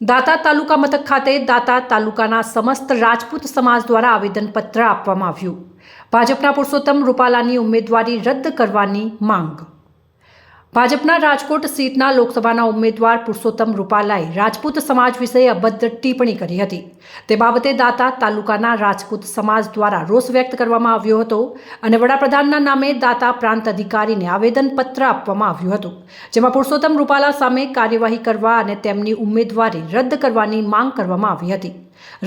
દાતા તાલુકા મથક ખાતે દાતા તાલુકાના સમસ્ત રાજપૂત સમાજ દ્વારા આવેદનપત્ર આપવામાં આવ્યું. ભાજપના પુરુષોત્તમ રૂપાલાની ઉમેદવારી રદ કરવાની માંગ ભાજપના રાજકોટ સીટના લોકસભાના ઉમેદવાર પુરુષોત્તમ રૂપાલાએ રાજપૂત સમાજ વિશે અભદ્ર ટિપ્પણી કરી હતી. તે બાબતે દાતા તાલુકાના રાજપૂત સમાજ દ્વારા રોષ વ્યક્ત કરવામાં આવ્યો હતો અને વડાપ્રધાનના નામે દાતા પ્રાંત અધિકારીને આવેદનપત્ર આપવામાં આવ્યું હતું, જેમાં પુરુષોત્તમ રૂપાલા સામે કાર્યવાહી કરવા અને તેમની ઉમેદવારી રદ કરવાની માંગ કરવામાં આવી હતી.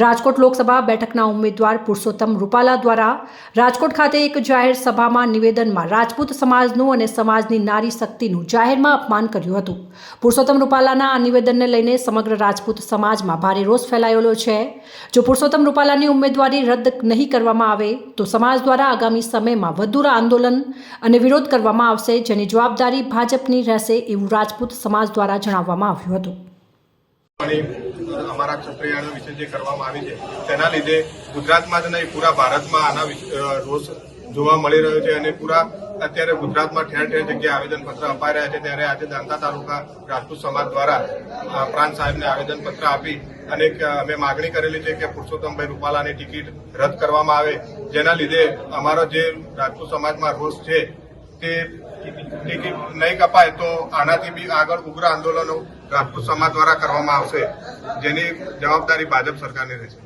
રાજકોટ લોકસભા બેઠકના ઉમેદવાર પુરુષોત્તમ રૂપાલા દ્વારા રાજકોટ ખાતે એક જાહેર સભામાં નિવેદનમાં રાજપૂત સમાજનું અને સમાજની નારી શક્તિનું જાહેરમાં અપમાન કર્યું હતું. પુરુષોત્તમ રૂપાલાના આ નિવેદનને લઈને સમગ્ર રાજપૂત સમાજમાં ભારે રોષ ફેલાયેલો છે. જો પુરુષોત્તમ રૂપાલાની ઉમેદવારી રદ નહીં કરવામાં આવે, તો સમાજ દ્વારા આગામી સમયમાં વધુ આંદોલન અને વિરોધ કરવામાં આવશે, જેની જવાબદારી ભાજપની રહેશે એવું રાજપૂત સમાજ દ્વારા જણાવવામાં આવ્યું હતું. અમારા ક્ષત્રિયાનો વિશે જે કરવામાં આવી છે, તેના લીધે ગુજરાતમાં જ નહીં, પૂરા ભારતમાં આના રોષ જોવા મળી રહ્યો છે અને પૂરા અત્યારે ગુજરાતમાં ઠેર ઠેર જગ્યાએ આવેદનપત્ર અપાઈ રહ્યા છે. ત્યારે આજે દાંતા તાલુકા રાજપૂત સમાજ દ્વારા પ્રાંત સાહેબને આવેદનપત્ર આપી અને અમે માગણી કરેલી છે કે પુરુષોત્તમભાઈ રૂપાલાની ટિકિટ રદ કરવામાં આવે. જેના લીધે અમારો જે રાજપૂત સમાજમાં રોષ છે, તે ટિકિટ નહીં કપાય તો આનાથી બી આગળ ઉગ્ર આંદોલનો રાજપૂત સમાજ દ્વારા કરવામાં આવશે. જેની જવાબદારી ભાજપ સરકારની રહેશે.